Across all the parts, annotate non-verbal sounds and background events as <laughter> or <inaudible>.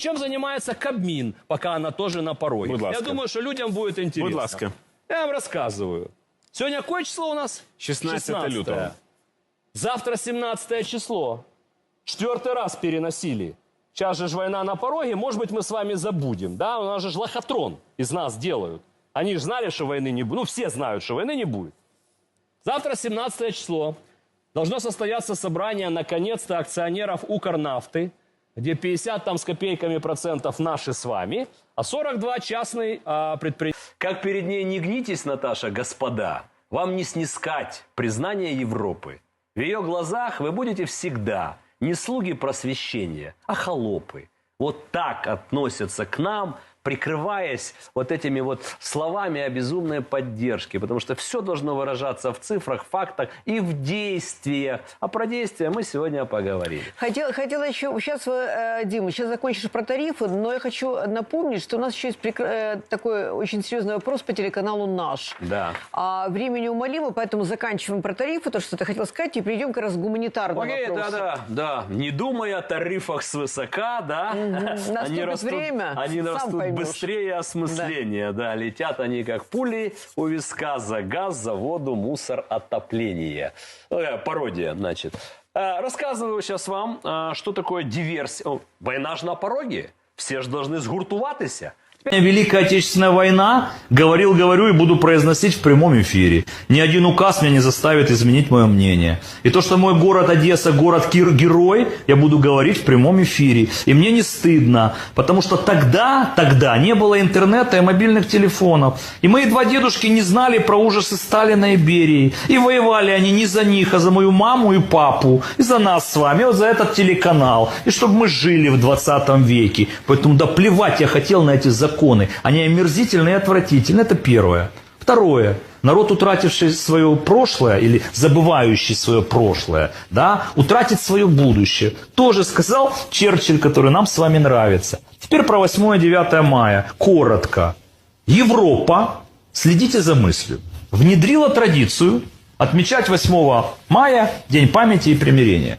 Чем занимается Кабмин, пока она тоже на пороге? Будь ласка. Я думаю, что людям будет интересно. Будь ласка. Я вам рассказываю. Сегодня какое число у нас? 16 лютого. Завтра 17 число. Четвертый раз переносили. Сейчас же ж война на пороге, может быть, мы с вами забудем. Да, у нас же лохотрон из нас делают. Они же знали, что войны не будет. Ну, все знают, что войны не будет. Завтра 17 число. Должно состояться собрание, наконец-то, акционеров Укрнафты, где 50 там с копейками процентов наши с вами, а 42 частный а, предприятие. Как перед ней не гнитесь, Наташа, господа, вам не снискать признание Европы. В ее глазах вы будете всегда не слуги просвещения, а холопы. Вот так относятся к нам, прикрываясь вот этими вот словами о безумной поддержке, потому что все должно выражаться в цифрах, фактах и в действиях. А про действия мы сегодня поговорили. Хотела, хотела еще, сейчас, э, Дима, сейчас закончишь про тарифы, но я хочу напомнить, что у нас еще есть э, такой очень серьезный вопрос по телеканалу «Наш». Да. А времени умолимо, поэтому заканчиваем про тарифы, то, что ты хотел сказать, и перейдем как раз к гуманитарному Окей, вопросу. да, да, да. Не думая о тарифах свысока, да, <laughs> Наступит время, они растут поймешь. быстрее осмысления, да. летят они как пули у виска за газ, за воду, мусор, отопление. Э, пародия, значит. Э, рассказываю сейчас вам, э, что такое диверсия. Война же на пороге, все же должны згуртуватися. Великая Отечественная война, говорил, говорю и буду произносить в прямом эфире. Ни один указ меня не заставит изменить мое мнение. И то, что мой город Одесса, город герой, я буду говорить в прямом эфире. И мне не стыдно, потому что тогда, тогда не было интернета и мобильных телефонов. И мои два дедушки не знали про ужасы Сталина и Берии. И воевали они не за них, а за мою маму и папу. И за нас с вами, вот за этот телеканал. И чтобы мы жили в 20 веке. Поэтому да плевать я хотел на эти законы. Они омерзительны и отвратительны. Это первое. Второе. Народ, утративший свое прошлое или забывающий свое прошлое, да, утратит свое будущее. Тоже сказал Черчилль, который нам с вами нравится. Теперь про 8-9 мая. Коротко. Европа, следите за мыслью, внедрила традицию отмечать 8 мая День памяти и примирения.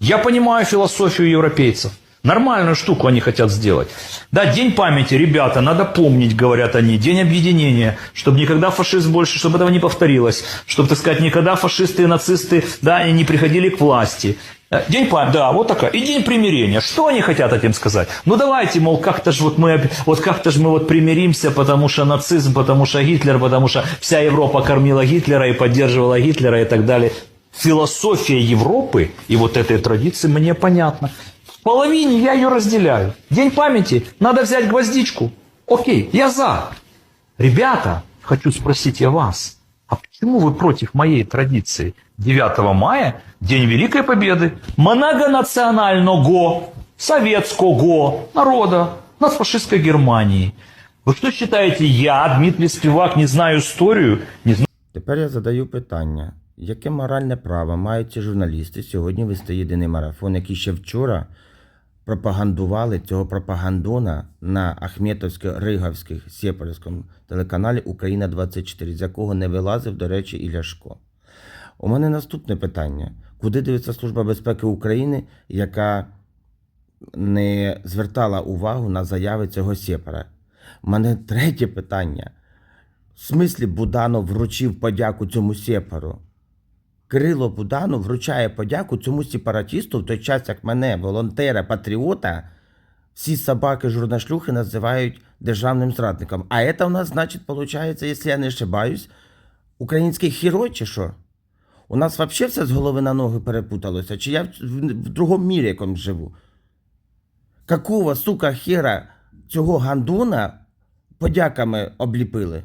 Я понимаю философию европейцев. Нормальную штуку они хотят сделать. Да, День памяти, ребята, надо помнить, говорят они. День объединения, чтобы никогда фашизм больше, чтобы этого не повторилось. Чтобы, так сказать, никогда фашисты и нацисты, да, и не приходили к власти. Э, День памяти, да, вот такая. И день примирения. Что они хотят этим сказать? Ну давайте, мол, как-то же вот мы, вот как-то же мы вот примиримся, потому что нацизм, потому что Гитлер, потому что вся Европа кормила Гитлера и поддерживала Гитлера и так далее. Философия Европы и вот этой традиции мне понятна. В половине я ее разделяю. День памяти, надо взять гвоздичку. Окей, я за. Ребята, хочу спросить я вас, а почему вы против моей традиции? 9 мая, День Великой Победы, многонационального, советского народа нацфашистской Германии. Вы что считаете, я, Дмитрий Спивак, не знаю историю, не знаю Тепер я задаю питання: яке моральне право мають ці журналісти сьогодні вести єдиний марафон, які ще вчора пропагандували цього пропагандона на Ахметовсько-Риговських сепарському телеканалі Україна 24 з якого не вилазив, до речі, і Ляшко. У мене наступне питання: куди дивиться Служба безпеки України, яка не звертала увагу на заяви цього сепара? У мене третє питання. В смислі Буданов вручив подяку цьому сепару? Кирило Буданов вручає подяку цьому сепаратісту в той час, як мене, волонтера, патріота, всі собаки журнашлюхи називають державним зрадником. А це у нас, значить, виходить, якщо я не ошибаюсь, український герой чи що? У нас взагалі все з голови на ноги перепуталося, чи я в, в, в другому мірі якомусь живу? Какого, сука, хера цього гандона подяками обліпили?